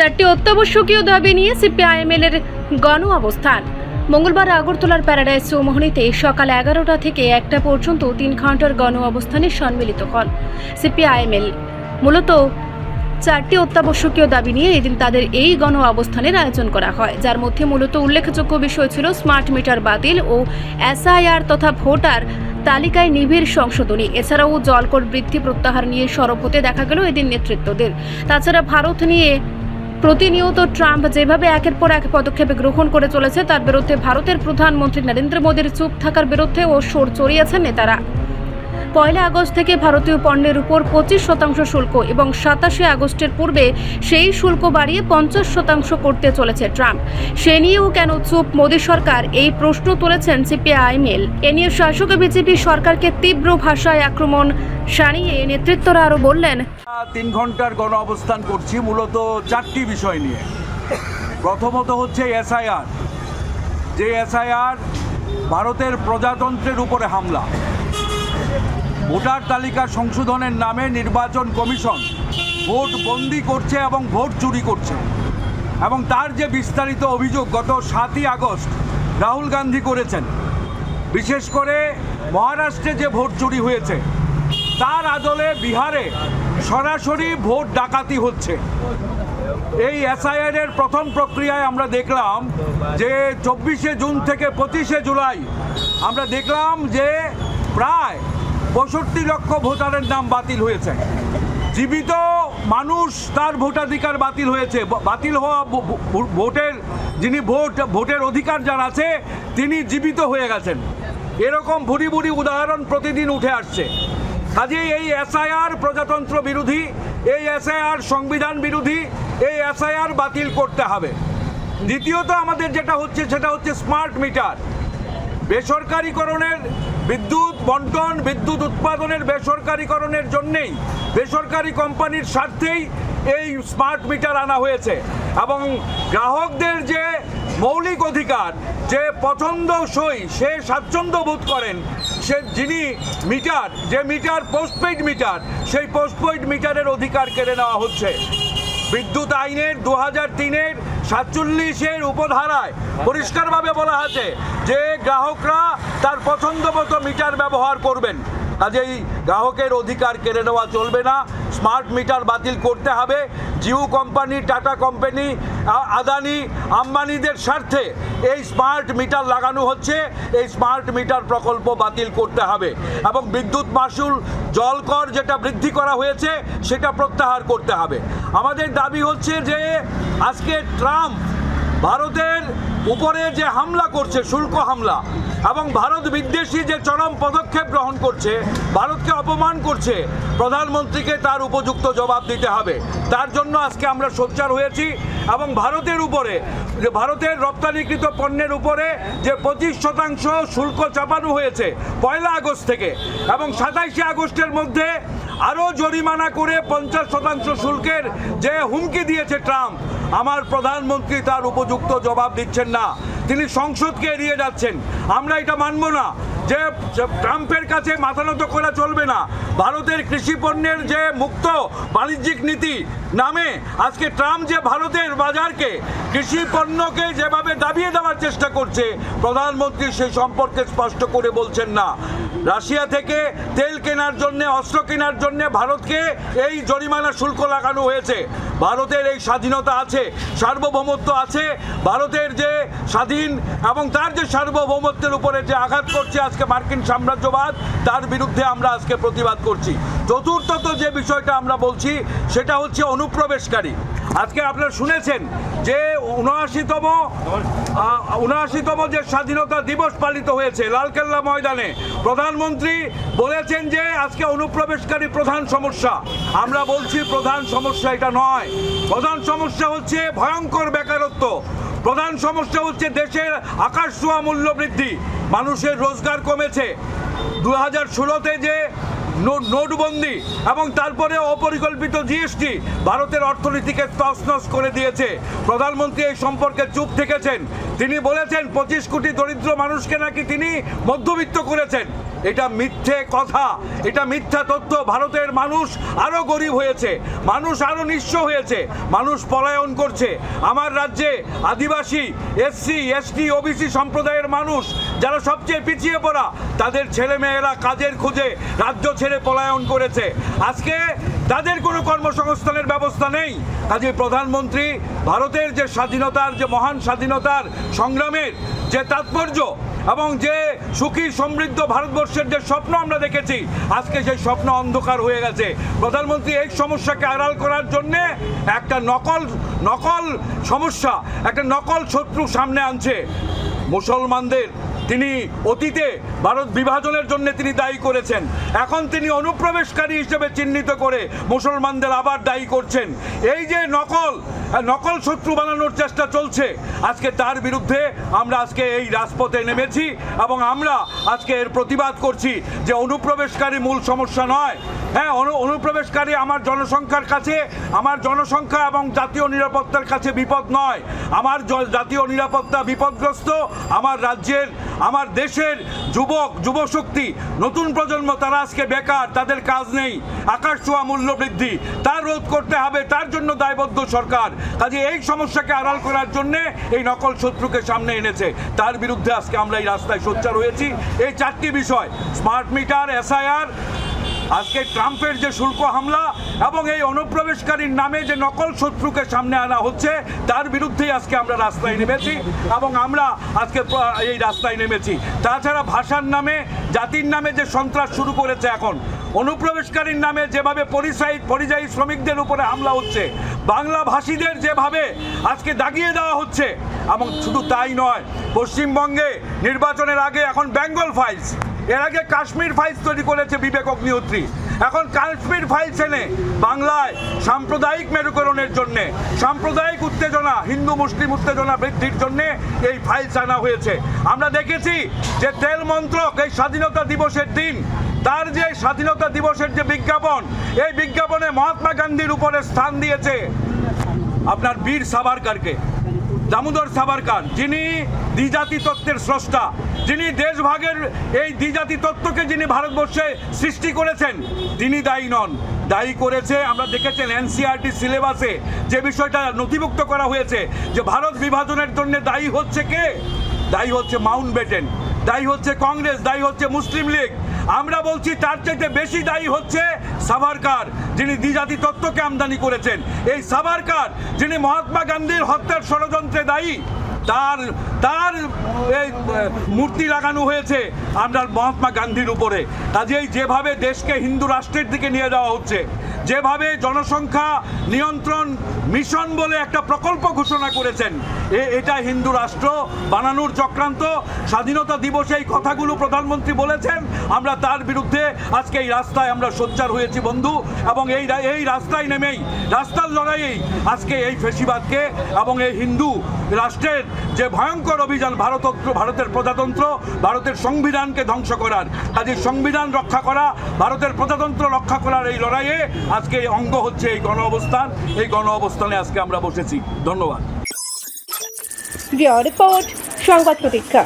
চারটি অত্যাবশ্যকীয় দাবি নিয়ে সিপিআইএমএল এর গণ অবস্থান মঙ্গলবার আগরতলার প্যারাডাইস চৌমোহনীতে সকাল এগারোটা থেকে একটা পর্যন্ত তিন ঘণ্টার গণ অবস্থানে সম্মিলিত হন সিপিআইএমএল। মূলত চারটি অত্যাবশ্যকীয় দাবি নিয়ে এদিন তাদের এই গণ অবস্থানের আয়োজন করা হয়। যার মধ্যে মূলত উল্লেখযোগ্য বিষয় ছিল স্মার্ট মিটার বাতিল ও এসআইআর তথা ভোটার তালিকায় নিবিড় সংশোধনী। এছাড়াও জলকর বৃদ্ধি প্রত্যাহার নিয়ে সরব হতে দেখা গেল এদিন নেতৃত্বদের। তাছাড়া ভারত নিয়ে প্রতিনিয়ত ট্রাম্প যেভাবে একের পর এক পদক্ষেপ গ্রহণ করে চলেছে, তার বিরুদ্ধে ভারতের প্রধানমন্ত্রী নরেন্দ্র মোদীর চুপ থাকার বিরুদ্ধে ও সোর চড়িয়েছেন নেতারা। পয়লা আগস্ট থেকে ভারতীয় পণ্যের উপর পঁচিশ শতাংশ শুল্ক এবং সাতাশে আগস্টের পূর্বে সেই শুল্ক বাড়িয়ে পঞ্চাশ শতাংশ করতে চলেছে ট্রাম্প। সে নিয়েও কেন চুপ? মোদী সরকার এই প্রশ্ন তুলেছেন সিপিআইএমএল এ নিয়ে শাসক বিজেপি সরকারকে তীব্র ভাষায় আক্রমণ সানিয়ে নেতৃত্বরা আরও বললেন তিন ঘণ্টার গণ অবস্থান করছি, মূলত চারটি বিষয় নিয়ে। প্রথমত হচ্ছে এসআইআর। যে এসআইআর ভারতের প্রজাতন্ত্রের উপরে হামলা। ভোটার তালিকা সংশোধনের নামে নির্বাচন কমিশন ভোট বন্দি করছে এবং ভোট চুরি করছে। এবং তার যে বিস্তারিত অভিযোগ গত সাতই আগস্ট রাহুল গান্ধী করেছেন, বিশেষ করে মহারাষ্ট্রে যে ভোট চুরি হয়েছে, তার আদলে বিহারে সরাসরি ভোট ডাকাতি হচ্ছে। এই এসআইআর এর প্রথম প্রক্রিয়ায় আমরা দেখলাম যে চব্বিশে জুন থেকে পঁচিশে জুলাই আমরা দেখলাম যে প্রায় পঁয়ষট্টি লক্ষ ভোটারের নাম বাতিল হয়েছে। জীবিত মানুষ তার ভোটাধিকার বাতিল হয়েছে। বাতিল হওয়া ভোটের, যিনি ভোট, ভোটের অধিকার যার আছে, তিনি জীবিত হয়ে গেছেন। এরকম ভুরি ভুরি উদাহরণ প্রতিদিন উঠে আসছে। কাজেই এই এসআইআর প্রজাতন্ত্র বিরোধী, এই এসআইআর সংবিধান বিরোধী, এই এসআইআর বাতিল করতে হবে। দ্বিতীয়ত আমাদের যেটা হচ্ছে, সেটা হচ্ছে স্মার্ট মিটার। বেসরকারীকরণের বিদ্যুৎ বন্টন, বিদ্যুৎ উৎপাদনের বেসরকারীকরণের জন্যেই বেসরকারি কোম্পানির স্বার্থেই এই স্মার্ট মিটার আনা হয়েছে। এবং গ্রাহকদের যে মৌলিক অধিকার, যে পছন্দসই, সে স্বাচ্ছন্দ্য বোধ করেন সে যিনি মিটার, যে মিটার পোস্টপেইড মিটার, সেই পোস্টপেইড মিটারের অধিকার কেড়ে নেওয়া হচ্ছে। বিদ্যুৎ আইনের দু হাজার তিনের সাতচল্লিশের উপধারায় পরিষ্কারভাবে বলা আছে যে গ্রাহকরা তার পছন্দ মতো মিটার ব্যবহার করবেন। কাজেই গ্রাহকের অধিকার কেড়ে নেওয়া চলবে না। স্মার্ট মিটার বাতিল করতে হবে। Jio company, Tata company Adani, আম্বানিদের স্বার্থে এই স্মার্ট মিটার লাগানো হচ্ছে। এই স্মার্ট মিটার প্রকল্প বাতিল করতে হবে এবং বিদ্যুৎ মাসুল জল কর যেটা বৃদ্ধি করা হয়েছে, সেটা প্রত্যাহার করতে হবে। আমাদের দাবি হচ্ছে যে আজকে ট্রাম্প ভারতের উপরে যে হামলা করছে, শুল্ক হামলা, এবং ভারত বিদ্বেষী যে চরম পদক্ষেপ গ্রহণ করছে, ভারতকে অপমান করছে, প্রধানমন্ত্রীকে তার উপযুক্ত জবাব দিতে হবে। তার জন্য আজকে আমরা সোচ্চার হয়েছি, এবং ভারতের উপরে, যে ভারতের রপ্তানিকৃত পণ্যের উপরে যে পঁচিশ শতাংশ শুল্ক চাপানো হয়েছে, পয়লা আগস্ট থেকে, এবং সাতাইশে আগস্টের মধ্যে আরও জরিমানা করে পঞ্চাশ শতাংশ শুল্কের যে হুমকি দিয়েছে ট্রাম্প আমার প্রধানমন্ত্রী তার উপযুক্ত জবাব দিচ্ছেন না। তিনি সংসদকে এড়িয়ে যাচ্ছেন। আমরা এটা মানব না। যে ট্রাম্পের কাছে মাথা নত করা চলবে না। ভারতের কৃষি পণ্যের যে মুক্ত বাণিজ্যিক নীতি নামে আজকে ট্রাম্প যে ভারতের বাজারকে কৃষি পণ্যকে যেভাবে দাবিয়ে দেওয়ার চেষ্টা করছে, প্রধানমন্ত্রী সেই সম্পর্কে স্পষ্ট করে বলছেন না। রাশিয়া থেকে তেল কেনার জন্য, অস্ত্র কেনার জন্য ভারতকে এই জরিমানা শুল্ক লাগানো হয়েছে। ভারতের এই স্বাধীনতা আছে, সার্বভৌমত্ব আছে। ভারতের যে স্বাধীন এবং তার যে সার্বভৌমত্বের উপরে যে আঘাত করছে আজকে মার্কিন সাম্রাজ্যবাদ, তার বিরুদ্ধে আমরা আজকে প্রতিবাদ করছি। চতুর্থত যে বিষয়টা আমরা বলছি, সেটা হচ্ছে অনুপ্রবেশকারী। আজকে আপনারা শুনেছেন যে উনআশিতম উনআশিতম যে স্বাধীনতা দিবস পালিত হয়েছে লালকেল্লা ময়দানে, প্রধানমন্ত্রী বলেছেন যে আজকে অনুপ্রবেশকারী প্রধান সমস্যা। আমরা বলছি প্রধান সমস্যা এটা নয়। প্রধান সমস্যা হচ্ছে ভয়ঙ্কর বেকারত্ব। প্রধান সমস্যা হচ্ছে দেশের আকাশ ছোঁয়া মূল্য বৃদ্ধি। মানুষের রোজগার কমেছে। দু হাজার ষোলোতে যে নোটবন্দি এবং তারপরে অপরিকল্পিত জিএসটি ভারতের অর্থনীতিকে তসনস করে দিয়েছে। প্রধানমন্ত্রী এই সম্পর্কে চুপ থেকেছেন। তিনি বলেছেন, পঁচিশ কোটি দরিদ্র মানুষকে নাকি তিনি মধ্যবিত্ত করেছেন। এটা মিথ্যে কথা, এটা মিথ্যা তথ্য ভারতের মানুষ আরও গরিব হয়েছে, মানুষ আরও নিঃস্ব হয়েছে, মানুষ পলায়ন করছে। আমার রাজ্যে আদিবাসী, এসসি, এসটি, ওবিসি সম্প্রদায়ের মানুষ যারা সবচেয়ে পিছিয়ে পড়া, তাদের ছেলেমেয়েরা কাজের খুঁজে রাজ্য ছেড়ে পলায়ন করেছে। আজকে তাদের কোনো কর্মসংস্থানের ব্যবস্থা নেই। কাজে প্রধানমন্ত্রী ভারতের যে স্বাধীনতার, যে মহান স্বাধীনতার সংগ্রামের যে তাৎপর্য এবং যে সুখী সমৃদ্ধ ভারতবর্ষের যে স্বপ্ন আমরা দেখেছি, আজকে সেই স্বপ্ন অন্ধকার হয়ে গেছে। প্রধানমন্ত্রী এই সমস্যাকে আড়াল করার জন্য একটা নকল নকল সমস্যা, একটা নকল শত্রু সামনে আনছে। মুসলমানদের তিনি অতীতে ভারত বিভাজনের জন্য তিনি দায়ী করেছেন। এখন তিনি অনুপ্রবেশকারী হিসেবে চিহ্নিত করে মুসলমানদের আবার দায়ী করছেন। এই যে নকল নকল শত্রু বানানোর চেষ্টা চলছে। আজকে তার বিরুদ্ধে আমরা আজকে এই রাজপথে নেমেছি এবং আমরা আজকে এর প্রতিবাদ করছি যে অনুপ্রবেশকারী মূল সমস্যা নয়। হ্যাঁ অনু অনুপ্রবেশকারী আমার জনসংখ্যার কাছে, আমার জনসংখ্যা এবং জাতীয় নিরাপত্তার কাছে বিপদ নয়। আমার জাতীয় নিরাপত্তা বিপদগ্রস্ত, আমার রাজ্যের, আমার দেশের যুবক, যুবশক্তি, নতুন প্রজন্ম, তারা আজকে বেকার, তাদের কাজ নেই। আকাশ ছোঁয়া মূল্য বৃদ্ধি তার রোধ করতে হবে, তার জন্য দায়বদ্ধ সরকার। কাজে এই সমস্যাকে আড়াল করার জন্য এই নকল শত্রুকে সামনে এনেছে। তার বিরুদ্ধে আজকে আমরা এই রাস্তায় সোচ্চার হয়েছি। এই চারটি বিষয়, স্মার্ট মিটার, এসআইআর, আজকে ট্রাম্পের যে শুল্ক হামলা এবং এই অনুপ্রবেশকারীর নামে যে নকল শত্রুকে সামনে আনা হচ্ছে, তার বিরুদ্ধেই আজকে আমরা রাস্তায় নেমেছি এবং আমরা আজকে এই রাস্তায় নেমেছি। তাছাড়া ভাষার নামে, জাতির নামে যে সন্ত্রাস শুরু করেছে এখন, অনুপ্রবেশকারীর নামে যেভাবে পরিযায়ী পরিযায়ী শ্রমিকদের উপরে হামলা হচ্ছে বাংলা ভাষীদের যেভাবে আজকে দাগিয়ে দেওয়া হচ্ছে, এবং শুধু তাই নয়, পশ্চিমবঙ্গে নির্বাচনের আগে এখন বেঙ্গল ফাইলস, এর আগে কাশ্মীর ফাইলস তৈরি করেছে বিবেক অগ্নিহোত্রী। এখন কাশ্মীর ফাইলস এনে বাংলায় সাম্প্রদায়িক মেরুকরণের জন্য, সাম্প্রদায়িক উত্তেজনা, হিন্দু, মুসলিম উত্তেজনা বৃদ্ধির জন্য এই ফাইলস আনা হয়েছে। আমরা দেখেছি যে তেল মন্ত্রক এই স্বাধীনতা দিবসের দিন তার যে স্বাধীনতা দিবসের যে বিজ্ঞাপন, এই বিজ্ঞাপনে মহাত্মা গান্ধীর উপরে স্থান দিয়েছে আপনার বীর সাভারকারকে, দামোদর সাভারকার, যিনি দ্বিজাতি তত্ত্বের স্রষ্টা, যিনি দেশভাগের এই দ্বিজাতি তত্ত্বকে যিনি ভারতবর্ষে সৃষ্টি করেছেন, তিনি দায়ী নন। দায়ী করেছে, আমরা দেখেছেন এনসিআরটি সিলেবাসে যে বিষয়টা নথিভুক্ত করা হয়েছে, যে ভারত বিভাজনের জন্য দায়ী হচ্ছে কে? দায়ী হচ্ছে মাউন্ট বেটেন, দায়ী হচ্ছে কংগ্রেস, দায়ী হচ্ছে মুসলিম লীগ আমরা বলছি তার চাইতে বেশি দায়ী হচ্ছে সাভারকার, যিনি দ্বিজাতি তত্ত্বকে আমদানি করেছেন। এই সাভারকার, যিনি মহাত্মা গান্ধীর হত্যার ষড়যন্ত্রে দায়ী, তার তার, এই, মূর্তি লাগানো হয়েছে আমরা মহাত্মা গান্ধীর উপরে। কাজেই যেভাবে দেশকে হিন্দু রাষ্ট্রের দিকে নিয়ে যাওয়া হচ্ছে যেভাবে জনসংখ্যা নিয়ন্ত্রণ মিশন বলে একটা প্রকল্প ঘোষণা করেছেন, এ- এটা হিন্দু রাষ্ট্র, বানানোর চক্রান্ত, স্বাধীনতা দিবসে এই কথাগুলো প্রধানমন্ত্রী বলেছেন, আমরা তার বিরুদ্ধে আজকে এই রাস্তায় আমরা সোচ্চার হয়েছি বন্ধু, এবং এই এই রাস্তায় নেমেই, রাস্তার লড়াইয়েই আজকে এই ফেসিবাদকে এবং এই হিন্দু রাষ্ট্রের যে ভয়ঙ্কর অভিযান ভারতত্র, ভারতের প্রজাতন্ত্র, ভারতের সংবিধানকে ধ্বংস করার কাজে সংবিধান রক্ষা করা, ভারতের প্রজাতন্ত্র রক্ষা করার এই লড়াইয়ে আজকে অঙ্গ হচ্ছে এই গণ অবস্থান। এই গণ অবস্থানে আজকে আমরা বসেছি। ধন্যবাদ। রিপোর্ট, সংবাদ প্রতীক্ষা।